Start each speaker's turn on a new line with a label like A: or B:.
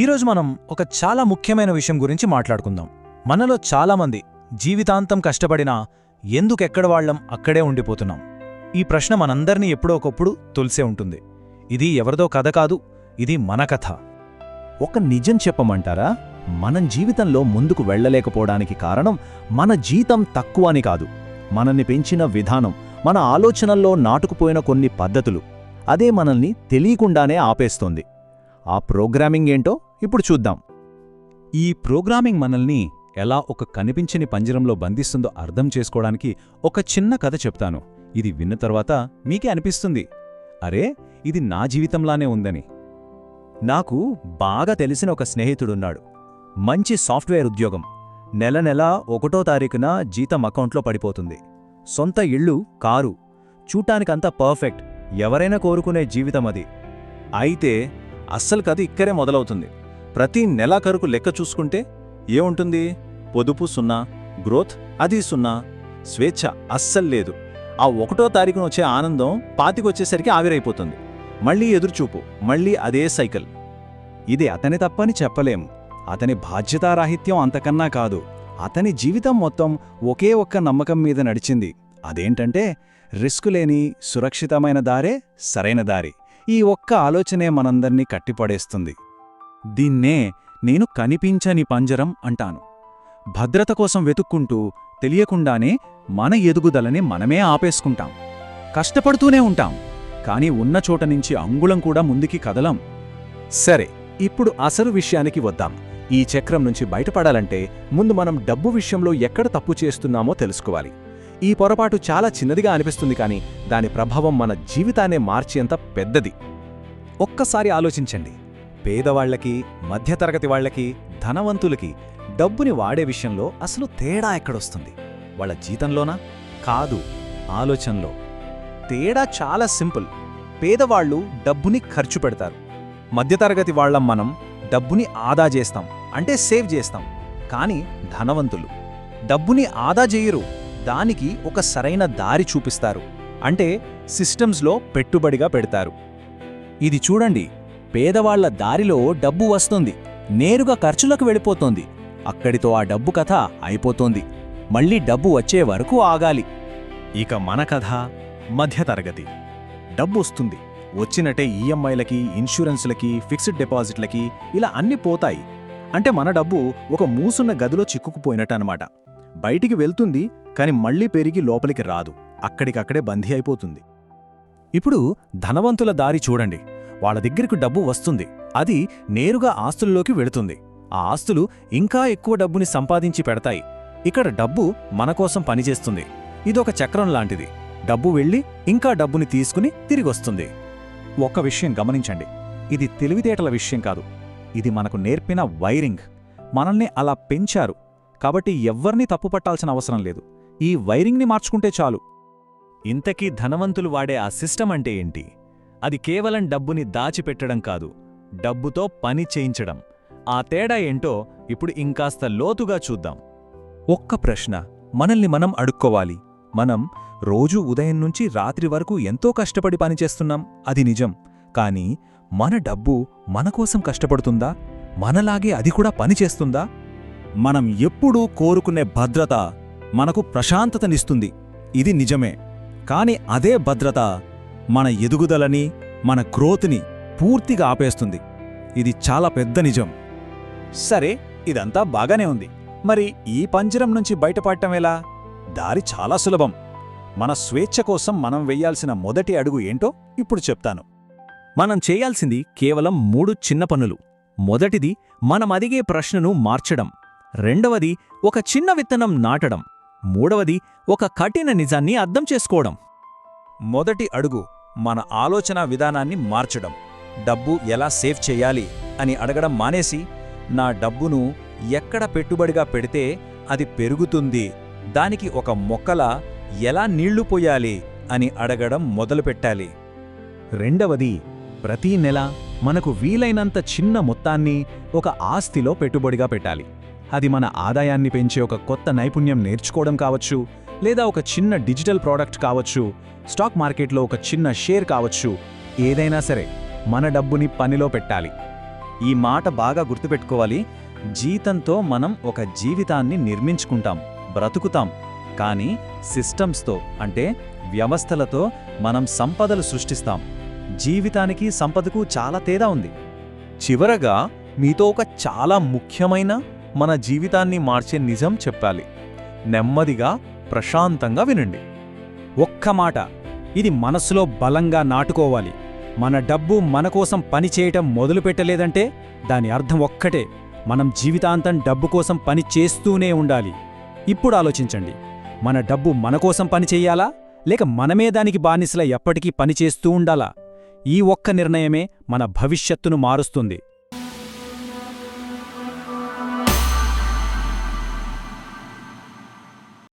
A: ఈరోజు మనం ఒక చాలా ముఖ్యమైన విషయం గురించి మాట్లాడుకుందాం. మనలో చాలామంది జీవితాంతం కష్టపడినా ఎందుకెక్కడ వాళ్ళం అక్కడే ఉండిపోతున్నాం. ఈ ప్రశ్న మనందరినీ ఎప్పుడో ఒకప్పుడు తొలిసే ఉంటుంది. ఇది ఎవరిదో కథ కాదు ఇది మన కథ.
B: ఒక నిజం చెప్పమంటారా? మనం జీవితంలో ముందుకు వెళ్ళలేకపోవడానికి కారణం మన జీతం తక్కువ అని కాదు. మనల్ని పెంచిన విధానం మన ఆలోచనల్లో నాటుకుపోయిన కొన్ని పద్ధతులు. అదే మనల్ని తెలియకుండానే ఆపేస్తోంది. ఆ ప్రోగ్రామింగ్ ఏంటో ఇప్పుడు చూద్దాం.
C: ఈ ప్రోగ్రామింగ్ మనల్ని ఎలా ఒక కనిపించని పంజరంలో బంధిస్తుందో అర్థం చేసుకోవడానికి ఒక చిన్న కథ చెప్తాను. ఇది విన్న తర్వాత మీకే అనిపిస్తుంది. అరే ఇది నా జీవితంలానే ఉందని.
B: నాకు బాగా తెలిసిన ఒక స్నేహితుడున్నాడు. మంచి సాఫ్ట్వేర్ ఉద్యోగం. నెల నెల ఒకటో తారీఖున జీతం అకౌంట్లో పడిపోతుంది. సొంత ఇళ్ళు కారు. చూటానికంతా పర్ఫెక్ట్. ఎవరైనా కోరుకునే జీవితం అది. అయితే అస్సలు కథ ఇక్కడే మొదలవుతుంది. ప్రతి నెలాఖరుకు లెక్క చూసుకుంటే ఏముంటుంది? పొదుపు సున్నా గ్రోత్ అది సున్నా. స్వేచ్ఛ అస్సలు లేదు. ఆ ఒకటో తారీఖున వచ్చే ఆనందం పాతికొచ్చేసరికి ఆవిరైపోతుంది. మళ్ళీ ఎదురుచూపు మళ్ళీ అదే సైకిల్. ఇది అతని తప్పని చెప్పలేం. అతని బాధ్యతారాహిత్యం అంతకన్నా కాదు. అతని జీవితం మొత్తం ఒకే ఒక్క నమ్మకం మీద నడిచింది. అదేంటంటే రిస్క్ లేని సురక్షితమైన దారే సరైన దారి. ఈ ఒక్క ఆలోచనే మనందర్నీ కట్టిపడేస్తుంది. దీన్నే నేను కనిపించని పంజరం అంటాను. భద్రత కోసం వెతుక్కుంటూ తెలియకుండానే మన ఎదుగుదలని మనమే ఆపేసుకుంటాం. కష్టపడుతూనే ఉంటాం కాని ఉన్న చోట నుంచి అంగుళం కూడా ముందుకి కదలం. సరే ఇప్పుడు అసలు విషయానికి వద్దాం. ఈ చక్రం నుంచి బయటపడాలంటే ముందు మనం డబ్బు విషయంలో ఎక్కడ తప్పు చేస్తున్నామో తెలుసుకోవాలి. ఈ పొరపాటు చాలా చిన్నదిగా అనిపిస్తుంది కానీ దాని ప్రభావం మన జీవితాన్నే మార్చేంత పెద్దది. ఒక్కసారి ఆలోచించండి. పేదవాళ్ళకి మధ్యతరగతి వాళ్ళకి ధనవంతులకి డబ్బుని వాడే విషయంలో అసలు తేడా ఎక్కడొస్తుంది? వాళ్ళ జీతంలోనా? కాదు ఆలోచనలో. తేడా చాలా సింపుల్. పేదవాళ్ళు డబ్బుని ఖర్చు పెడతారు. మధ్యతరగతి వాళ్ళం మనం డబ్బుని ఆదా చేస్తాం. అంటే సేవ్ చేస్తాం. కానీ ధనవంతులు డబ్బుని ఆదా చేయరు. దానికి ఒక సరైన దారి చూపిస్తారు. అంటే సిస్టమ్స్లో పెట్టుబడిగా పెడతారు. ఇది చూడండి పేదవాళ్ళ దారిలో డబ్బు వస్తుంది నేరుగా ఖర్చులకు వెళ్ళిపోతోంది. అక్కడితో ఆ డబ్బు కథ అయిపోతోంది. మళ్ళీ డబ్బు వచ్చే వరకు ఆగాలి. ఇక మన కథ మధ్యతరగతి. డబ్బు వస్తుంది వచ్చినట్టే ఈఎంఐలకి ఇన్సూరెన్సులకి ఫిక్స్డ్ డిపాజిట్లకి ఇలా అన్ని పోతాయి. అంటే మన డబ్బు ఒక మూసున్న గదిలో చిక్కుకుపోయినట్టనమాట. బయటికి వెళ్తుంది కాని మళ్ళీ పెరిగి లోపలికి రాదు. అక్కడికక్కడే బందీ అయిపోతుంది. ఇప్పుడు ధనవంతుల దారి చూడండి. వాళ్ళ దగ్గరకు డబ్బు వస్తుంది. అది నేరుగా ఆస్తుల్లోకి వెళుతుంది. ఆ ఆస్తులు ఇంకా ఎక్కువ డబ్బుని సంపాదించి పెడతాయి. ఇక్కడ డబ్బు మనకోసం పనిచేస్తుంది. ఇదొక చక్రం లాంటిది. డబ్బు వెళ్ళి ఇంకా డబ్బుని తీసుకుని తిరిగొస్తుంది ఒక్క విషయం గమనించండి. ఇది తెలివితేటల విషయం కాదు. ఇది మనకు నేర్పిన వైరింగ్. మనల్ని అలా పెంచారు. కాబట్టి ఎవ్వర్నీ తప్పుపట్టాల్సిన అవసరం లేదు. ఈ వైరింగ్ని మార్చుకుంటే చాలు. ఇంతకీ ధనవంతులు వాడే ఆ సిస్టమ్ అంటే ఏంటి? అది కేవలం డబ్బుని దాచిపెట్టడం కాదు డబ్బుతో పని చేయించడం. ఆ తేడా ఏంటో ఇప్పుడు ఇంకాస్త లోతుగా చూద్దాం. ఒక్క ప్రశ్న మనల్ని మనం అడుక్కోవాలి. మనం రోజూ ఉదయం నుంచి రాత్రి వరకు ఎంతో కష్టపడి పనిచేస్తున్నాం అది నిజం. కానీ మన డబ్బు మనకోసం కష్టపడుతుందా? మనలాగే అది కూడా పనిచేస్తుందా మనం ఎప్పుడూ కోరుకునే భద్రత మనకు ప్రశాంతతనిస్తుంది. ఇది నిజమే. కాని అదే భద్రత మన ఎదుగుదలని మన గ్రోత్ని పూర్తిగా ఆపేస్తుంది. ఇది చాలా పెద్ద నిజం. సరే ఇదంతా బాగానే ఉంది. మరి ఈ పంజరం నుంచి బయటపడటం ఎలా? దారి చాలా సులభం. మన స్వేచ్ఛ కోసం మనం వెయ్యాల్సిన మొదటి అడుగు ఏంటో ఇప్పుడు చెప్తాను. మనం చేయాల్సింది కేవలం మూడు చిన్న పనులు. మొదటిది మనం అదిగే ప్రశ్నను మార్చడం. రెండవది ఒక చిన్న విత్తనం నాటడం. మూడవది ఒక కఠిన నిజాన్ని అర్థం చేసుకోవడం. మొదటి అడుగు మన ఆలోచన విధానాన్ని మార్చడం. డబ్బు ఎలా సేవ్ చేయాలి అని అడగడం మానేసి నా డబ్బును ఎక్కడ పెట్టుబడిగా పెడితే అది పెరుగుతుంది దానికి ఒక మొక్కల ఎలా నీళ్ళు పోయాలి అని అడగడం మొదలుపెట్టాలి. రెండవది ప్రతీ నెల మనకు వీలైనంత చిన్న మొత్తాన్ని ఒక ఆస్తిలో పెట్టుబడిగా పెట్టాలి. అది మన ఆదాయాన్ని పెంచే ఒక కొత్త నైపుణ్యం నేర్చుకోవడం కావచ్చు లేదా ఒక చిన్న డిజిటల్ ప్రోడక్ట్ కావచ్చు స్టాక్ మార్కెట్లో ఒక చిన్న షేర్ కావచ్చు ఏదైనా సరే మన డబ్బుని పనిలో పెట్టాలి. ఈ మాట బాగా గుర్తుపెట్టుకోవాలి. జీతంతో మనం ఒక జీవితాన్ని నిర్మించుకుంటాం బ్రతుకుతాం. కానీ సిస్టమ్స్తో అంటే వ్యవస్థలతో మనం సంపదలు సృష్టిస్తాం. జీవితానికి సంపదకు చాలా తేడా ఉంది.
D: చివరగా మీతో ఒక చాలా ముఖ్యమైన మన జీవితాన్ని మార్చే నిజం చెప్పాలి. నెమ్మదిగా ప్రశాంతంగా వినండి.
E: ఒక్క మాట ఇది మనసులో బలంగా నాటుకోవాలి. మన డబ్బు మనకోసం పనిచేయటం మొదలుపెట్టలేదంటే దాని అర్థం ఒక్కటే మనం జీవితాంతం డబ్బు కోసం పని చేస్తూనే ఉండాలి. ఇప్పుడు ఆలోచించండి. మన డబ్బు మనకోసం పనిచేయాలా పని చెయ్యాలా లేక మనమే దానికి బానిసల ఎప్పటికీ పనిచేస్తూ ఉండాలా? ఈ ఒక్క నిర్ణయమే మన భవిష్యత్తును మారుస్తుంది.